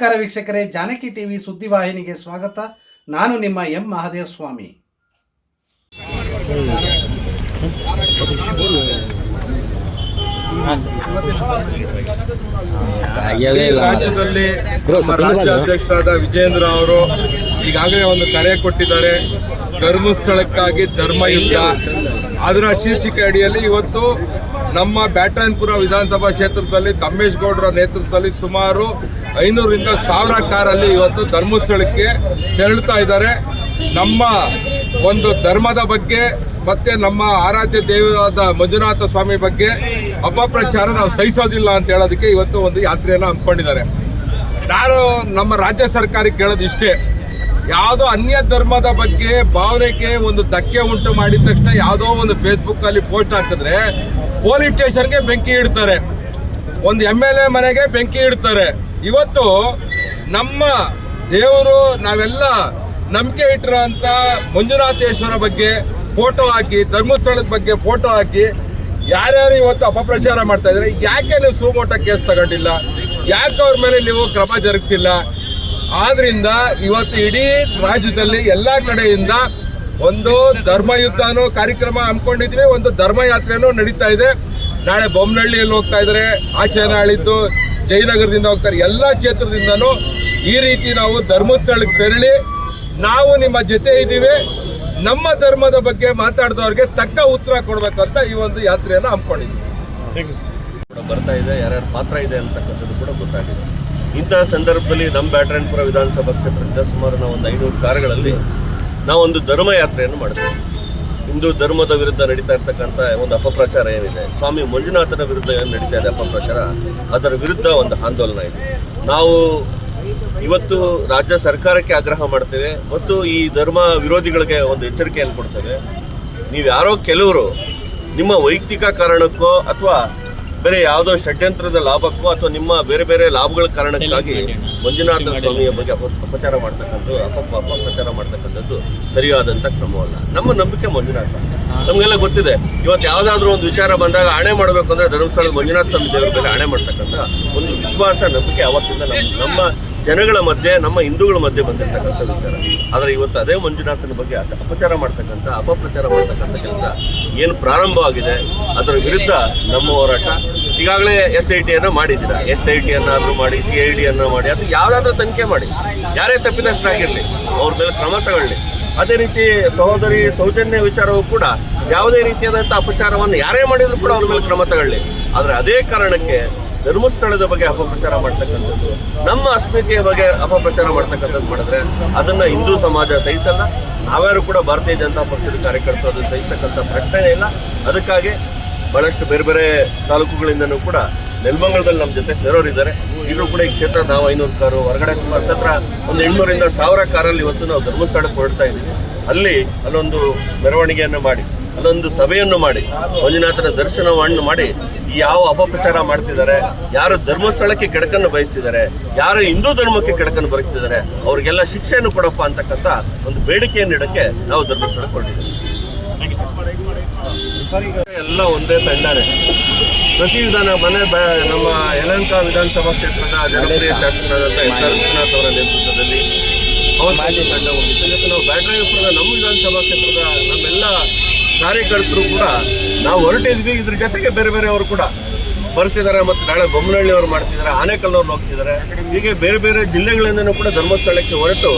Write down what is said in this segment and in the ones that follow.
ನಮಸ್ಕಾರ ವೀಕ್ಷಕರೇ, ಜಾನಕಿ ಟಿವಿ ಸುದ್ದಿವಾಹಿನಿಗೆ ಸ್ವಾಗತ. ನಾನು ನಿಮ್ಮ ಎಂ ಮಹಾದೇವ ಸ್ವಾಮಿ ರಾಜ್ಯದಲ್ಲಿ ರಾಜ್ಯಾಧ್ಯಕ್ಷರಾದ ವಿಜೇಂದ್ರ ಅವರು ಈಗಾಗಲೇ ಒಂದು ಕರೆ ಕೊಟ್ಟಿದ್ದಾರೆ. ಧರ್ಮಸ್ಥಳಕ್ಕಾಗಿ ಧರ್ಮಯುದ್ಧ. ಅದರ ಶೀರ್ಷಿಕೆ ಅಡಿಯಲ್ಲಿ ಇವತ್ತು ನಮ್ಮ ಬ್ಯಾಟನ್ಪುರ ವಿಧಾನಸಭಾ ಕ್ಷೇತ್ರದಲ್ಲಿ ತಮ್ಮೇಶ್ ಗೌಡರ ನೇತೃತ್ವದಲ್ಲಿ ಸುಮಾರು ಐನೂರಿಂದ ಸಾವಿರ ಕಾರಲ್ಲಿ ಇವತ್ತು ಧರ್ಮಸ್ಥಳಕ್ಕೆ ತೆರಳುತ್ತಾ ಇದ್ದಾರೆ. ನಮ್ಮ ಒಂದು ಧರ್ಮದ ಬಗ್ಗೆ ಮತ್ತೆ ನಮ್ಮ ಆರಾಧ್ಯ ದೇವಾದ ಮಂಜುನಾಥ ಸ್ವಾಮಿ ಬಗ್ಗೆ ಅಪಪ್ರಚಾರ ನಾವು ಸಹಿಸೋದಿಲ್ಲ ಅಂತ ಹೇಳೋದಕ್ಕೆ ಇವತ್ತು ಒಂದು ಯಾತ್ರೆಯನ್ನು ಹಮ್ಮಿಕೊಂಡಿದ್ದಾರೆ. ನಾನು ನಮ್ಮ ರಾಜ್ಯ ಸರ್ಕಾರಕ್ಕೆ ಕೇಳೋದು ಇಷ್ಟೇ. ಯಾವುದೋ ಅನ್ಯ ಧರ್ಮದ ಬಗ್ಗೆ ಭಾವನೆಗೆ ಒಂದು ಧಕ್ಕೆ ಉಂಟು ಮಾಡಿದ ತಕ್ಷಣ ಯಾವುದೋ ಒಂದು ಫೇಸ್ಬುಕ್ಕಲ್ಲಿ ಪೋಸ್ಟ್ ಹಾಕಿದ್ರೆ ಪೊಲೀಸ್ ಸ್ಟೇಷನ್ಗೆ ಬೆಂಕಿ ಇಡ್ತಾರೆ. ಒಂದು ಎಂ ಎಲ್ ಎ ಮನೆಗೆ ಬೆಂಕಿ ಇಡ್ತಾರೆ. ಇವತ್ತು ನಮ್ಮ ದೇವರು ನಾವೆಲ್ಲ ನಂಬಿಕೆ ಇಟ್ಟಿರೋಂಥ ಮಂಜುನಾಥೇಶ್ವರ ಬಗ್ಗೆ ಫೋಟೋ ಹಾಕಿ, ಧರ್ಮಸ್ಥಳದ ಬಗ್ಗೆ ಫೋಟೋ ಹಾಕಿ ಯಾರ್ಯಾರು ಇವತ್ತು ಅಪಪ್ರಚಾರ ಮಾಡ್ತಾ ಇದ್ದಾರೆ, ಯಾಕೆ ನೀವು ಸುಮೋಟ ಕೇಸ್ ತಗೊಂಡಿಲ್ಲ? ಯಾಕೆ ಅವ್ರ ಮೇಲೆ ನೀವು ಕ್ರಮ ಜರುಗಿಸಿಲ್ಲ? ಆದ್ರಿಂದ ಇವತ್ತು ಇಡೀ ರಾಜ್ಯದಲ್ಲಿ ಎಲ್ಲ ಕಡೆಯಿಂದ ಒಂದು ಧರ್ಮಯುದ್ಧನೂ ಕಾರ್ಯಕ್ರಮ ಹಮ್ಮಿಕೊಂಡಿದ್ವಿ ಒಂದು ಧರ್ಮಯಾತ್ರೆನೂ ನಡೀತಾ ಇದೆ. ನಾಳೆ ಬೊಮ್ಮನಹಳ್ಳಿಯಲ್ಲಿ ಹೋಗ್ತಾ ಇದ್ದಾರೆ ಆಚೆ ನಾಳಿದ್ದು ಜಯನಗರದಿಂದ ಹೋಗ್ತಾರೆ. ಎಲ್ಲ ಕ್ಷೇತ್ರದಿಂದನೂ ಈ ರೀತಿ ನಾವು ಧರ್ಮಸ್ಥಳಕ್ಕೆ ತೆರಳಿ ನಾವು ನಿಮ್ಮ ಜೊತೆ ಇದ್ದೀವಿ. ನಮ್ಮ ಧರ್ಮದ ಬಗ್ಗೆ ಮಾತಾಡಿದವ್ರಿಗೆ ತಕ್ಕ ಉತ್ತರ ಕೊಡ್ಬೇಕಂತ ಈ ಒಂದು ಯಾತ್ರೆಯನ್ನು ಹಮ್ಮಿಕೊಂಡಿದ್ವಿ ಕೂಡ ಬರ್ತಾ ಇದೆ ಯಾರ್ಯಾರ ಪಾತ್ರ ಇದೆ ಅಂತಕ್ಕಂಥದ್ದು ಕೂಡ ಗೊತ್ತಾಗಿದೆ. ಇಂತಹ ಸಂದರ್ಭದಲ್ಲಿ ನಮ್ಮ ಬ್ಯಾಟರಾಯನಪುರ ವಿಧಾನಸಭಾ ಕ್ಷೇತ್ರದಿಂದ ಸುಮಾರು ನಾವು ಒಂದು ಐನೂರು ಕಾರುಗಳಲ್ಲಿ ನಾವೊಂದು ಧರ್ಮಯಾತ್ರೆಯನ್ನು ಮಾಡ್ತೇವೆ. ಹಿಂದೂ ಧರ್ಮದ ವಿರುದ್ಧ ನಡೀತಾ ಇರ್ತಕ್ಕಂಥ ಒಂದು ಅಪಪ್ರಚಾರ ಏನಿದೆ, ಸ್ವಾಮಿ ಮಂಜುನಾಥನ ವಿರುದ್ಧ ಏನು ನಡೀತಾ ಇದೆ ಅಪಪ್ರಚಾರ? ಅದರ ವಿರುದ್ಧ ಒಂದು ಆಂದೋಲನ ಇದೆ. ನಾವು ಇವತ್ತು ರಾಜ್ಯ ಸರ್ಕಾರಕ್ಕೆ ಆಗ್ರಹ ಮಾಡ್ತೇವೆ ಮತ್ತು ಈ ಧರ್ಮ ವಿರೋಧಿಗಳಿಗೆ ಒಂದು ಎಚ್ಚರಿಕೆಯನ್ನು ಕೊಡ್ತೇವೆ. ನೀವು ಯಾರೋ ಕೆಲವರು ನಿಮ್ಮ ವೈಯಕ್ತಿಕ ಕಾರಣಕ್ಕೋ ಅಥವಾ ಬೇರೆ ಯಾವುದೋ ಷಡ್ಯಂತ್ರದ ಲಾಭಕ್ಕೂ ಅಥವಾ ನಿಮ್ಮ ಬೇರೆ ಬೇರೆ ಲಾಭಗಳ ಕಾರಣಕ್ಕಾಗಿ ಮಂಜುನಾಥ ಸ್ವಾಮಿಯ ಬಗ್ಗೆ ಅಪ ಅಪಚಾರ ಮಾಡ್ತಕ್ಕಂಥದ್ದು ಅಪಪ್ಪ ಅಪಪ್ರಚಾರ ಮಾಡ್ತಕ್ಕಂಥದ್ದು ಸರಿಯಾದಂಥ ಕ್ರಮವಲ್ಲ ನಮ್ಮ ನಂಬಿಕೆ ಮಂಜುನಾಥ. ನಮಗೆಲ್ಲ ಗೊತ್ತಿದೆ. ಇವತ್ತು ಯಾವುದಾದ್ರೂ ಒಂದು ವಿಚಾರ ಬಂದಾಗ ಆಣೆ ಮಾಡಬೇಕು ಅಂದರೆ ಧರ್ಮಸ್ಥಳದ ಮಂಜುನಾಥ ಸ್ವಾಮಿ ದೇವರ ಮೇಲೆ ಆಣೆ ಮಾಡ್ತಕ್ಕಂಥ ಒಂದು ವಿಶ್ವಾಸ ನಂಬಿಕೆ ಅವತ್ತಿಂದ ನಮ್ಮ ನಮ್ಮ ಜನಗಳ ಮಧ್ಯೆ, ನಮ್ಮ ಹಿಂದೂಗಳ ಮಧ್ಯೆ ಬಂದಿರತಕ್ಕಂಥ ವಿಚಾರ. ಆದರೆ ಇವತ್ತು ಅದೇ ಮಂಜುನಾಥನ ಬಗ್ಗೆ ಅಪ- ಅಪಚಾರ ಮಾಡ್ತಕ್ಕಂಥ, ಅಪಪ್ರಚಾರ ಮಾಡ್ತಕ್ಕಂಥ ಕೆಲಸ ಏನು ಪ್ರಾರಂಭವಾಗಿದೆ ಅದರ ವಿರುದ್ಧ ನಮ್ಮ ಹೋರಾಟ. ಈಗಾಗಲೇ ಎಸ್ ಐ ಟಿಯನ್ನು ಮಾಡಿದ್ದೀರಾ? ಎಸ್ ಐ ಟಿಯನ್ನಾದರೂ ಮಾಡಿ, ಸಿ ಐ ಡಿಯನ್ನು ಮಾಡಿ, ಅದು ಯಾವುದಾದ್ರೂ ತನಿಖೆ ಮಾಡಿ. ಯಾರೇ ತಪ್ಪಿನಷ್ಟಾಗಿರಲಿ ಅವ್ರ ಮೇಲೆ ಕ್ರಮ ತಗೊಳ್ಳಿ. ಅದೇ ರೀತಿ ಸಹೋದರಿ ಸೌಜನ್ಯ ವಿಚಾರವೂ ಕೂಡ ಯಾವುದೇ ರೀತಿಯಾದಂಥ ಅಪಚಾರವನ್ನು ಯಾರೇ ಮಾಡಿದರೂ ಕೂಡ ಅವ್ರ ಮೇಲೆ ಕ್ರಮ ತಗೊಳ್ಳಿ. ಆದರೆ ಅದೇ ಕಾರಣಕ್ಕೆ ಧರ್ಮಸ್ಥಳದ ಬಗ್ಗೆ ಅಪಪ್ರಚಾರ ಮಾಡ್ತಕ್ಕಂಥದ್ದು, ನಮ್ಮ ಅಸ್ಮಿತೆಯ ಬಗ್ಗೆ ಅಪಪ್ರಚಾರ ಮಾಡ್ತಕ್ಕಂಥದ್ದು ಮಾಡಿದ್ರೆ ಅದನ್ನ ಹಿಂದೂ ಸಮಾಜ ಸಹಿಸಲ್ಲ. ನಾವ್ಯಾರು ಕೂಡ ಭಾರತೀಯ ಜನತಾ ಪಕ್ಷದ ಕಾರ್ಯಕರ್ತರು ಅದನ್ನು ಸಹಿಸ್ತಕ್ಕಂಥ ಪ್ರಶ್ನೆ ಇಲ್ಲ. ಅದಕ್ಕಾಗಿ ಬಹಳಷ್ಟು ಬೇರೆ ಬೇರೆ ತಾಲೂಕುಗಳಿಂದನೂ ಕೂಡ ನೆಲಮಂಗಲದಲ್ಲಿ ನಮ್ಮ ಜೊತೆ ಸೇರೋರಿದ್ದಾರೆ ಇಲ್ಲೂ ಕೂಡ ಈ ಕ್ಷೇತ್ರ ನಾವು ಐನೂರು ಕಾರು ಹೊರಗಡೆ ಹತ್ತತ್ರ ಒಂದು ಎಂಟುನೂರಿಂದ ಸಾವಿರ ಕಾರಲ್ಲಿ ಇವತ್ತು ನಾವು ಧರ್ಮಸ್ಥಳಕ್ಕೆ ಹೊರಡ್ತಾ ಇದ್ದೀವಿ. ಅಲ್ಲಿ ಅಲ್ಲೊಂದು ಮೆರವಣಿಗೆಯನ್ನು ಮಾಡಿ, ಅಲ್ಲೊಂದು ಸಭೆಯನ್ನು ಮಾಡಿ, ಮಂಜುನಾಥನ ದರ್ಶನವನ್ನು ಮಾಡಿ ಯಾವ ಅಪಪ್ರಚಾರ ಮಾಡ್ತಿದ್ದಾರೆ, ಯಾರು ಧರ್ಮಸ್ಥಳಕ್ಕೆ ಕೆಡಕನ್ನು ಬಯಸ್ತಿದ್ದಾರೆ, ಯಾರು ಹಿಂದೂ ಧರ್ಮಕ್ಕೆ ಕೆಡಕನ್ನು ಬಯಸ್ತಿದ್ದಾರೆ, ಅವ್ರಿಗೆಲ್ಲ ಶಿಕ್ಷೆಯನ್ನು ಕೊಡಪ್ಪ ಅಂತಕ್ಕಂಥ ಒಂದು ಬೇಡಿಕೆಯನ್ನು ಇಡಕ್ಕೆ ನಾವು ಧರ್ಮಸ್ಥಳಕ್ಕೆ ಕೊಟ್ಟಿದ್ದೀವಿ ಎಲ್ಲ ಒಂದೇ ತಂಡನೇ. ಪ್ರತಿ ವಿಧಾನ ಮನೆ ನಮ್ಮ ಯಲಹಂಕ ವಿಧಾನಸಭಾ ಕ್ಷೇತ್ರದ ಜನಪ್ರಿಯ ಶಾಸಕರಾದಂಥ ಎಸ್ ವಿಶ್ವನಾಥ್ ಅವರ ನೇತೃತ್ವದಲ್ಲಿ ಅವತ್ತು ತಂಡ ಹೋಗಿದ್ದಾರೆ ನಾವು ಬ್ಯಾಟ್ರಾಯಪುರದ ನಮ್ಮ ವಿಧಾನಸಭಾ ಕ್ಷೇತ್ರದ ನಮ್ಮೆಲ್ಲ ಕಾರ್ಯಕರ್ತರು ಕೂಡ ನಾವು ಹೊರಟಿದ್ವಿ, ಇದ್ರ ಜೊತೆಗೆ ಬೇರೆ ಬೇರೆಯವರು ಕೂಡ ಬರ್ತಿದ್ದಾರೆ ಮತ್ತು ನಾಳೆ ಬೊಮ್ಮನಹಳ್ಳಿ ಅವರು ಮಾಡ್ತಿದ್ದಾರೆ ಆನೇಕಲ್ನವ್ರು ಹೋಗ್ತಿದ್ದಾರೆ ಹೀಗೆ ಬೇರೆ ಬೇರೆ ಜಿಲ್ಲೆಗಳಿಂದನೂ ಕೂಡ ಧರ್ಮಸ್ಥಳಕ್ಕೆ ಹೊರಟು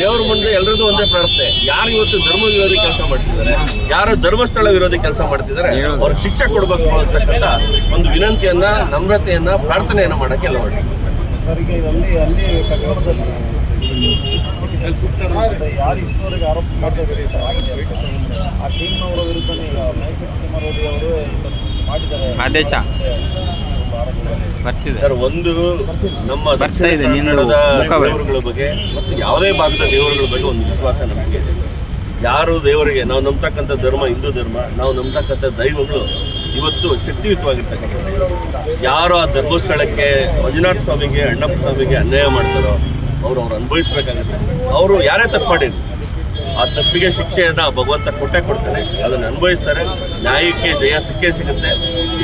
ದೇವರ ಮುಂದೆ ಎಲ್ಲರದ್ದು ಒಂದೇ ಪ್ರಾರ್ಥನೆ ಯಾರು ಇವತ್ತು ಧರ್ಮ ವಿರೋಧಿ ಕೆಲಸ ಮಾಡ್ತಿದ್ದಾರೆ, ಯಾರು ಧರ್ಮಸ್ಥಳ ವಿರೋಧಿ ಕೆಲಸ ಮಾಡ್ತಿದ್ದಾರೆ, ಅವ್ರಿಗೆ ಶಿಕ್ಷೆ ಕೊಡಬೇಕು ಅಂತಕ್ಕಂಥ ಒಂದು ವಿನಂತಿಯನ್ನ, ನಮ್ರತೆಯನ್ನ, ಪ್ರಾರ್ಥನೆಯನ್ನ ಮಾಡಕ್ಕೆ ಎಲ್ಲ ಹೊರಟಿದ್ದೀವಿ. ಯಾರು ಇಷ್ಟವರೆಗೆ ಆರೋಪ. ಆ ಟೀಮ್ನವರ ವಿರುದ್ಧನೇ ಈಗ ಅವರು ಮಾಡಿದ್ದಾರೆ ಆದೇಶ. ಬರ್ತಿದೆ. ಸರ್ ಒಂದು ನಮ್ಮ ಬರ್ತಾ ಇದೆ, ದೇವರುಗಳ ಬಗ್ಗೆ ಮತ್ತು ಯಾವುದೇ ಭಾಗದ ದೇವರುಗಳ ಬಗ್ಗೆ ಒಂದು ವಿಶ್ವಾಸ ನಮಗೆ. ಇದೆ ಯಾರು ದೇವರಿಗೆ ನಾವು ನಂಬ್ತಕ್ಕಂಥ ಧರ್ಮ ಹಿಂದೂ ಧರ್ಮ ನಾವು ನಂಬ್ತಕ್ಕಂಥ ದೈವಗಳು ಇವತ್ತು ಶಕ್ತಿಯುತವಾಗಿರ್ತಕ್ಕಂಥ ಯಾರು ಆ ಧರ್ಮಸ್ಥಳಕ್ಕೆ ಮಂಜುನಾಥ ಸ್ವಾಮಿಗೆ ಅಣ್ಣಪ್ಪ ಸ್ವಾಮಿಗೆ ಅನ್ಯಾಯ ಮಾಡ್ತಾರೋ ಅವ್ರು ಅವ್ರು ಅನುಭವಿಸ್ಬೇಕಾಗುತ್ತೆ. ಅವರು ಯಾರೇ ತಪ್ಪು ಮಾಡಿದ್ರು, ಆ ತಪ್ಪಿಗೆ ಶಿಕ್ಷೆಯನ್ನು ಭಗವಂತ ಕೊಟ್ಟೆ ಕೊಡ್ತಾನೆ. ಅದನ್ನು ಅನುಭವಿಸ್ತಾರೆ. ನ್ಯಾಯಕ್ಕೆ ಜಯ ಸಿಕ್ಕೇ ಸಿಗುತ್ತೆ.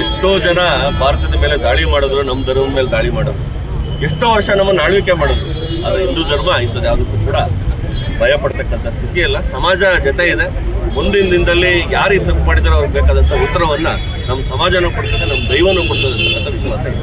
ಎಷ್ಟೋ ಜನ ಭಾರತದ ಮೇಲೆ ದಾಳಿ ಮಾಡಿದ್ರು, ನಮ್ಮ ಧರ್ಮದ ಮೇಲೆ ದಾಳಿ ಮಾಡೋದು ಎಷ್ಟೋ ವರ್ಷ ನಮ್ಮನ್ನು ಆಳ್ವಿಕೆ ಮಾಡಿದ್ರು. ಅದು ಹಿಂದೂ ಧರ್ಮ ಇಂಥದ್ದು ಯಾವುದಕ್ಕೂ ಕೂಡ ಭಯ ಸ್ಥಿತಿ ಇಲ್ಲ ಸಮಾಜ ಜೊತೆ ಇದೆ. ಮುಂದಿನ ದಿನದಲ್ಲಿ ಯಾರು ತಪ್ಪು ಮಾಡಿದಾರೋ ಅವ್ರಿಗೆ ಬೇಕಾದಂಥ ಉತ್ತರವನ್ನು ನಮ್ಮ ಸಮಾಜನೂ ಕೊಡ್ತದೆ, ನಮ್ಮ ದೈವನೂ ಕೊಡ್ತದೆ ಅಂತಕ್ಕಂಥ ವಿಶ್ವಾಸ ಇದೆ.